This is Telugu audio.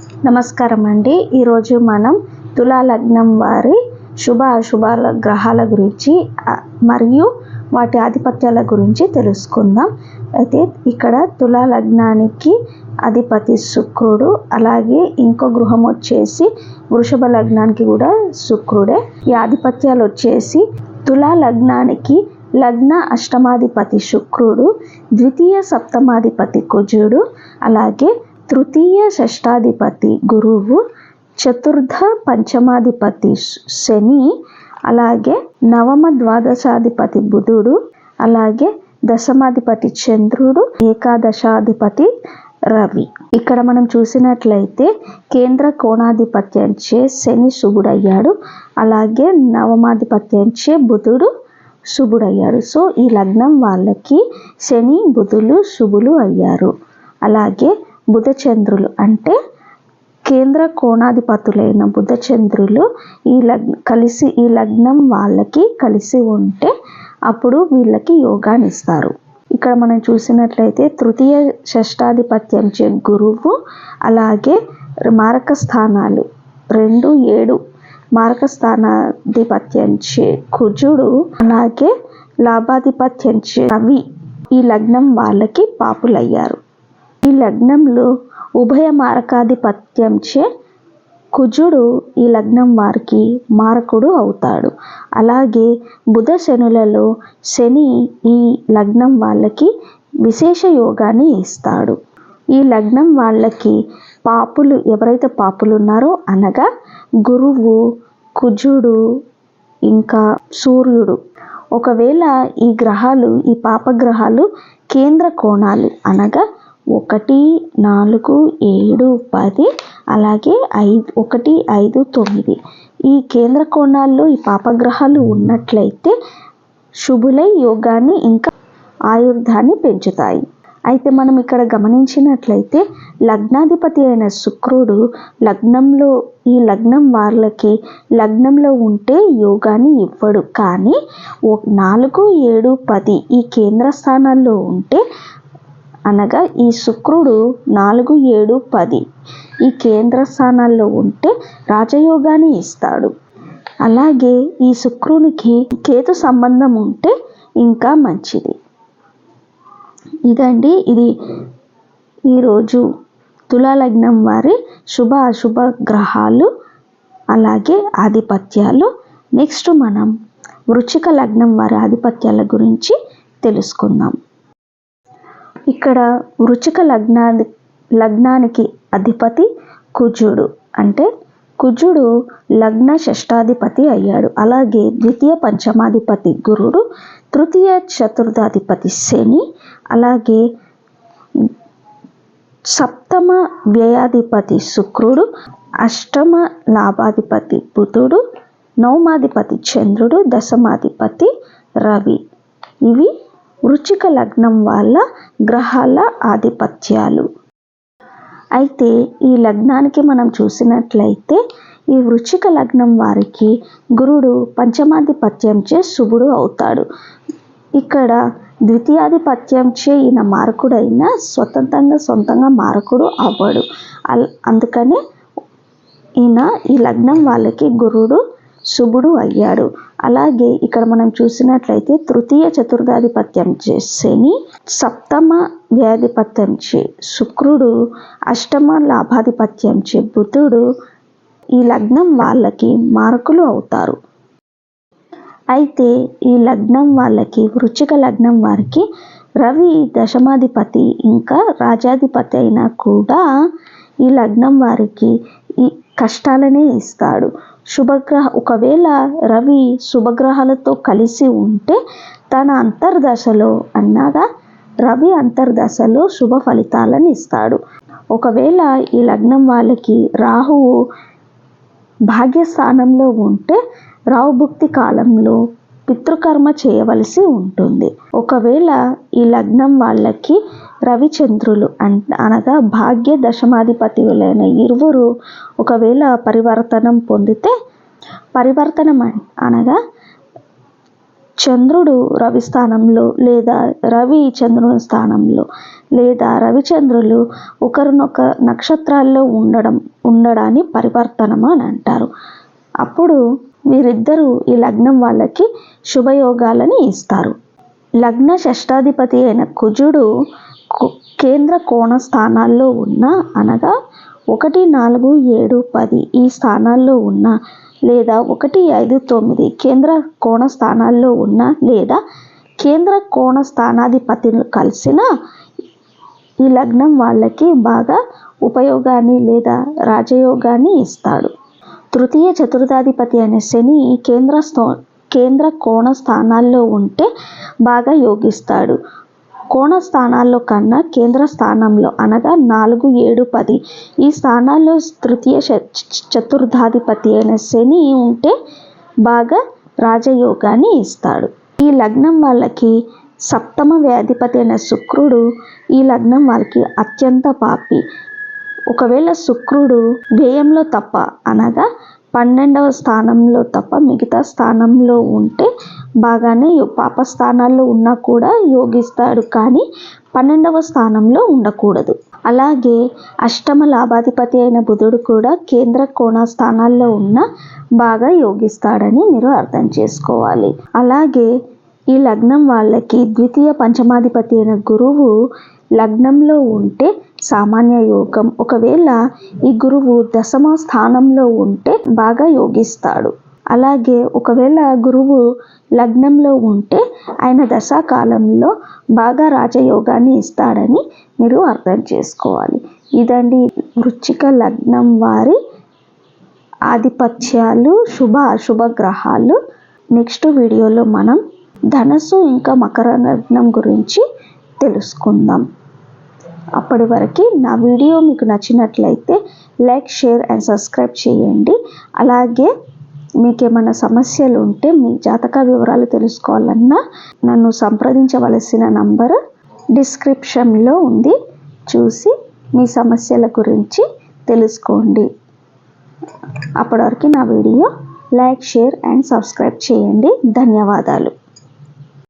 నమస్కారం అండి ఈరోజు మనం తులాలగ్నం వారి శుభ అశుభాల గ్రహాల గురించి మరియు వాటి ఆధిపత్యాల గురించి తెలుసుకుందాం. అయితే ఇక్కడ తులా లగ్నానికి అధిపతి శుక్రుడు అలాగే ఇంకో గృహం వచ్చేసి వృషభ లగ్నానికి కూడా శుక్రుడే. ఈ ఆధిపత్యాలు వచ్చేసి తులా లగ్నానికి లగ్న అష్టమాధిపతి శుక్రుడు ద్వితీయ సప్తమాధిపతి కుజుడు అలాగే తృతీయ షష్టాధిపతి గురువు చతుర్థ పంచమాధిపతి శని అలాగే నవమ ద్వాదశాధిపతి బుధుడు అలాగే దశమాధిపతి చంద్రుడు ఏకాదశాధిపతి రవి. ఇక్కడ మనం చూసినట్లయితే కేంద్ర కోణాధిపత్యంచే శని శుభుడయ్యాడు అలాగే నవమాధిపత్యంచే బుధుడు శుభుడయ్యాడు. సో ఈ లగ్నం వాళ్ళకి శని బుధులు శుభులు అయ్యారు. అలాగే బుధ చంద్రులు అంటే కేంద్ర కోణాధిపతులైన బుధ చంద్రులు ఈ లగ్న కలిసి ఈ లగ్నం వాళ్ళకి కలిసి ఉంటే అప్పుడు వీళ్ళకి యోగాన్ని ఇస్తారు. ఇక్కడ మనం చూసినట్లయితే తృతీయ షష్టాధిపత్యంచే గురువు అలాగే మారక స్థానాలు రెండు ఏడు మారక స్థానాధిపత్యంచే కుజుడు అలాగే లాభాధిపత్యం చే రవి ఈ లగ్నం వాళ్ళకి పాపులయ్యారు. ఈ లగ్నంలో ఉభయ మారకాధిపత్యంచే కుజుడు ఈ లగ్నం వారికి మారకుడు అవుతాడు. అలాగే బుధ శనులలో శని ఈ లగ్నం వాళ్ళకి విశేష యోగాన్ని ఇస్తాడు. ఈ లగ్నం వాళ్ళకి పాపులు ఎవరైతే పాపులు ఉన్నారో అనగా గురువు కుజుడు ఇంకా సూర్యుడు. ఒకవేళ ఈ గ్రహాలు ఈ పాపగ్రహాలు కేంద్ర కోణాలు అనగా ఒకటి నాలుగు ఏడు పది అలాగే ఐదు ఒకటి ఐదు తొమ్మిది. ఈ కేంద్ర కోణాల్లో ఈ పాపగ్రహాలు ఉన్నట్లయితే శుభులై యోగాన్ని ఇంకా ఆయుర్ధాన్ని పెంచుతాయి. అయితే మనం ఇక్కడ గమనించినట్లయితే లగ్నాధిపతి అయిన శుక్రుడు లగ్నంలో ఈ లగ్నం వాళ్ళకి లగ్నంలో ఉంటే యోగాన్ని ఇవ్వడు. కానీ ఓ- నాలుగు ఏడు పది ఈ కేంద్ర స్థానాల్లో ఉంటే అనగా ఈ శుక్రుడు నాలుగు ఏడు పది ఈ కేంద్ర స్థానాల్లో ఉంటే రాజయోగాన్ని ఇస్తాడు. అలాగే ఈ శుక్రునికి కేతు సంబంధం ఉంటే ఇంకా మంచిది. ఇదండి ఇది ఈరోజు తులా లగ్నం వారి శుభ అశుభ గ్రహాలు అలాగే ఆధిపత్యాలు. నెక్స్ట్ మనం వృచ్చిక లగ్నం వారి ఆధిపత్యాల గురించి తెలుసుకుందాం. ఇక్కడ వృచిక లగ్నాది లగ్నానికి అధిపతి కుజుడు. అంటే కుజుడు లగ్న షష్టాధిపతి అయ్యాడు. అలాగే ద్వితీయ పంచమాధిపతి గురుడు తృతీయ చతుర్థాధిపతి శని అలాగే సప్తమ వ్యయాధిపతి శుక్రుడు అష్టమ లాభాధిపతి బుధుడు నవమాధిపతి చంద్రుడు దశమాధిపతి రవి. ఇవి వృచ్చిక లగ్నం వాళ్ళ గ్రహాల ఆధిపత్యాలు. అయితే ఈ లగ్నానికి మనం చూసినట్లయితే ఈ వృచ్చిక లగ్నం వారికి గురుడు పంచమాధిపత్యంచే శుభుడు అవుతాడు. ఇక్కడ ద్వితీయాధిపత్యంచే ఈయన మారకుడైన స్వతంత్రంగా సొంతంగా మారకుడు అవ్వడు. అల్ అందుకనే ఈయన ఈ లగ్నం వాళ్ళకి గురుడు శుభుడు అయ్యాడు. అలాగే ఇక్కడ మనం చూసినట్లయితే తృతీయ చతుర్థాధిపత్యం చే శని సప్తమ వ్యాధిపత్యం చే శుక్రుడు అష్టమ లాభాధిపత్యం చే బుధుడు ఈ లగ్నం వాళ్ళకి మార్కులు అవుతారు. అయితే ఈ లగ్నం వాళ్ళకి వృచ్చిక లగ్నం వారికి రవి దశమాధిపతి ఇంకా రాజాధిపతి అయినా కూడా ఈ లగ్నం వారికి ఈ కష్టాలనే ఇస్తాడు. శుభగ్రహ ఒకవేళ రవి శుభగ్రహాలతో కలిసి ఉంటే తన అంతర్దశలో అన్నాగా రవి అంతర్దశలో శుభ ఫలితాలను ఇస్తాడు. ఒకవేళ ఈ లగ్నం వాళ్ళకి రాహువు భాగ్యస్థానంలో ఉంటే రావు భక్తి కాలంలో పితృకర్మ చేయవలసి ఉంటుంది. ఒకవేళ ఈ లగ్నం వాళ్ళకి రవిచంద్రులు అన్ అనగా భాగ్య దశమాధిపతులైన ఇరువురు ఒకవేళ పరివర్తనం పొందితే పరివర్తనం అనగా చంద్రుడు రవి స్థానంలో లేదా రవి చంద్రుని స్థానంలో లేదా రవిచంద్రులు ఒకరినొక నక్షత్రాల్లో ఉండడం ఉండడాన్ని పరివర్తనం అని అంటారు. అప్పుడు వీరిద్దరూ ఈ లగ్నం వాళ్ళకి శుభయోగాలని ఇస్తారు. లగ్న షష్టాధిపతి అయిన కుజుడు కు- కేంద్ర కోణ స్థానాల్లో ఉన్న అనగా ఒకటి నాలుగు ఏడు పది ఈ స్థానాల్లో ఉన్న లేదా ఒకటి ఐదు తొమ్మిది కేంద్ర కోణ స్థానాల్లో ఉన్న లేదా కేంద్ర కోణ స్థానాధిపతిని కలిసిన ఈ లగ్నం వాళ్ళకి బాగా ఉపయోగాన్ని లేదా రాజయోగాన్ని ఇస్తాడు. తృతీయ చతుర్థాధిపతి అనే శని కేంద్ర స్థో కేంద్ర కోణ స్థానాల్లో ఉంటే బాగా యోగిస్తాడు. కోణ స్థానాల్లో కన్నా కేంద్ర స్థానంలో అనగా నాలుగు ఏడు పది. ఈ స్థానాల్లో తృతీయ చ- చతుర్థాధిపతి అయిన శని ఉంటే బాగా రాజయోగాన్ని ఇస్తాడు. ఈ లగ్నం వాళ్ళకి సప్తమ వ్యాధిపతి అయిన శుక్రుడు ఈ లగ్నం వాళ్ళకి అత్యంత పాపి. ఒకవేళ శుక్రుడు వ్యయంలో తప్ప అనగా పన్నెండవ స్థానంలో తప్ప మిగతా స్థానంలో ఉంటే బాగానే యో- పాప స్థానాల్లో ఉన్నా కూడా యోగిస్తాడు కానీ పన్నెండవ స్థానంలో ఉండకూడదు. అలాగే అష్టమ లాభాధిపతి అయిన బుధుడు కూడా కేంద్ర కోణ స్థానాల్లో ఉన్న బాగా యోగిస్తాడని మీరు అర్థం చేసుకోవాలి. అలాగే ఈ లగ్నం వాళ్ళకి ద్వితీయ పంచమాధిపతి అయిన గురువు లగ్నంలో ఉంటే సామాన్య యోగం. ఒకవేళ ఈ గురువు దశమ స్థానంలో ఉంటే బాగా యోగిస్తాడు. అలాగే ఒకవేళ గురువు లగ్నంలో ఉంటే ఆయన దశాకాలంలో బాగా రాజయోగాన్ని ఇస్తాడని మీరు అర్థం చేసుకోవాలి. ఇదండి వృచ్చిక లగ్నం వారి ఆధిపత్యాలు శుభ అశుభ గ్రహాలు. నెక్స్ట్ వీడియోలో మనం ధనస్సు ఇంకా మకర లగ్నం గురించి తెలుసుకుందాం. అప్పటి వరకు నా వీడియో మీకు నచ్చినట్లయితే లైక్ షేర్ అండ్ సబ్స్క్రైబ్ చేయండి. అలాగే మీకు ఏమైనా సమస్యలు ఉంటే మీ జాతక వివరాలు తెలుసుకోవాలన్నా నన్ను సంప్రదించవలసిన నంబర్ డిస్క్రిప్షన్లో ఉంది. చూసి మీ సమస్యల గురించి తెలుసుకోండి. అప్పటి వరకు నా video like share and subscribe చేయండి. ధన్యవాదాలు.